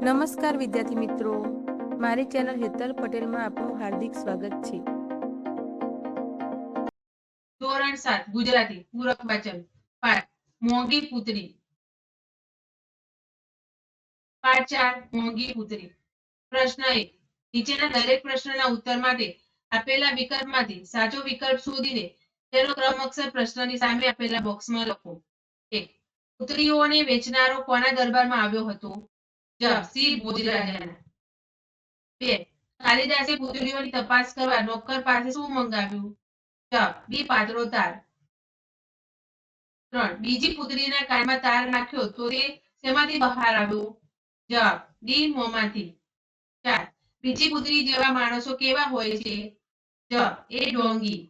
નમસ્કાર વિદ્યાર્થી મિત્રો. મારી ચેનલ હેતલ પટેલમાં આપનું હાર્દિક સ્વાગત છે. ધોરણ સાત, ગુજરાતી, પૂરક વાચન, પાઠ, મોંઘી પુત્રી પાઠ ચાર, મોંઘી પુત્રી પ્રશ્ન એક, નીચેના દરેક પ્રશ્નના ઉત્તર માટે આપેલા વિકલ્પમાંથી સાચો વિકલ્પ શોધીને તેનો ક્રમ અક્ષર પ્રશ્નની સામે આપેલા બોક્સમાં લખો. એક પુત્રીઓને વેચનારો કોના દરબારમાં આવ્યો હતો? જવાબ સી ભોજરાજાના બે, કાલિદાસે પુતળીઓની તપાસ કરવા નોકર પાસે શું મંગાવ્યું? જવાબ બી પાતળો તાર. ત્રણ, બીજી પુત્રીના કાનમાં તાર નાખ્યો તો તે શેમાંથી બહાર આવ્યો? જવાબ, ડી, મોંમાંથી. ચાર, બીજી પુત્રી જેવા માણસો કેવા હોય છે? જવાબ, એ ઢોંગી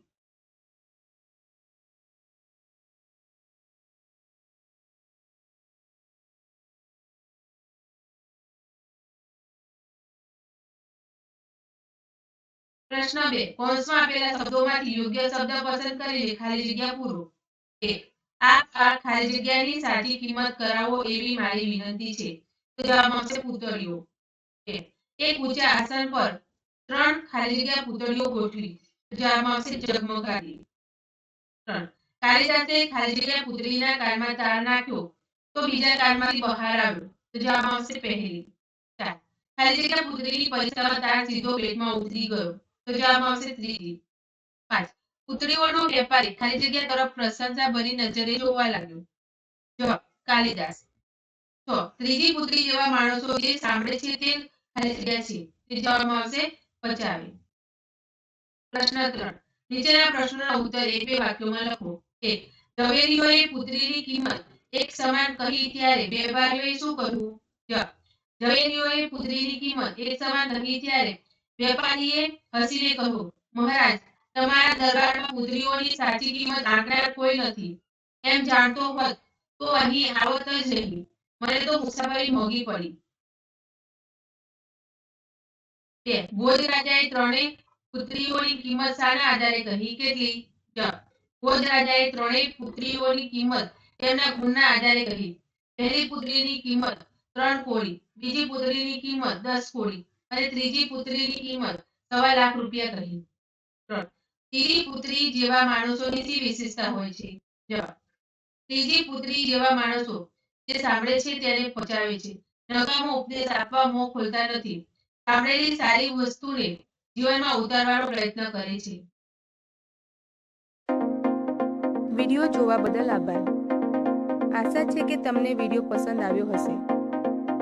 પ્રશ્ન બે. કૌંસમાં આપેલા શબ્દોમાંથી યોગ્ય શબ્દ પસંદ કરીને ખાલી જગ્યા પૂરો. એક. આ આ ખાલી જગ્યાની સાચી કિંમત કરાવો એવી મારી વિનંતી છે. તો જવાબ આવશે પૂતળીઓ. એક ઊંચા આસન પર ત્રણ ખાલી જગ્યા પૂતળીઓ ગોઠવી. તો જવાબ આવશે ઝગમગાતી ત્રણ. કાલિદાસે ખાલી જગ્યા પૂતળીના કાનમાં તાર નાખ્યો તો બીજા કાનમાંથી બહાર આવ્યો. તો જવાબ આવશે પહેલી. ખાલી જગ્યા પૂતળીની પરીક્ષામાં તાર સીધો પેટમાં ઉતરી ગયો. ઉત્તર એક બે વાક્યોમાં લખો. એક. ઝવેરીઓએ પુત્રીની કિંમત એક સમાન કહી ત્યારે વેપારીઓએ શું કરવું જવાબ, ઝવેરીઓએ પુત્રીની કિંમત એક સમાન કહી ત્યારે વેપારીએ હસીને કહ્યું, મહારાજ, તમારા દરબારમાં પુત્રીઓની સાચી કિંમત આંકડા કોઈ નથી. એમ જાણતો હોત તો અહીં આવત જ નહીં. મને તો મુસાફરી મોગી પડી. બે ભોજ રાજાએ ત્રણેય પુત્રીઓની કિંમત શાના આધારે કહી કેટલી? જવાબ ભોજ રાજાએ ત્રણેય પુત્રીઓની કિંમત તેમના ગુણના આધારે કહી. પહેલી પુત્રીની કિંમત ત્રણ કોડી બીજી પુત્રીની કિંમત દસ કોડી અને ત્રીજી પુત્રીની કિંમત સવા લાખ રૂપિયા કહી. ત્રીજી પુત્રી જેવા માણસોની શી વિશેષતા હોય છે? જવાબ. ત્રીજી પુત્રી જેવા માણસો જે સાંભળે છે તેને પચાવે છે. નકામો ઉપદેશ આપવા મોં ખોલતા નથી. સાંભળેલી સારી વસ્તુને જીવનમાં ઉતારવાનો પ્રયત્ન કરે છે. વીડિયો જોવા બદલ આભાર. આશા છે કે તમને વીડિયો પસંદ આવ્યો હશે.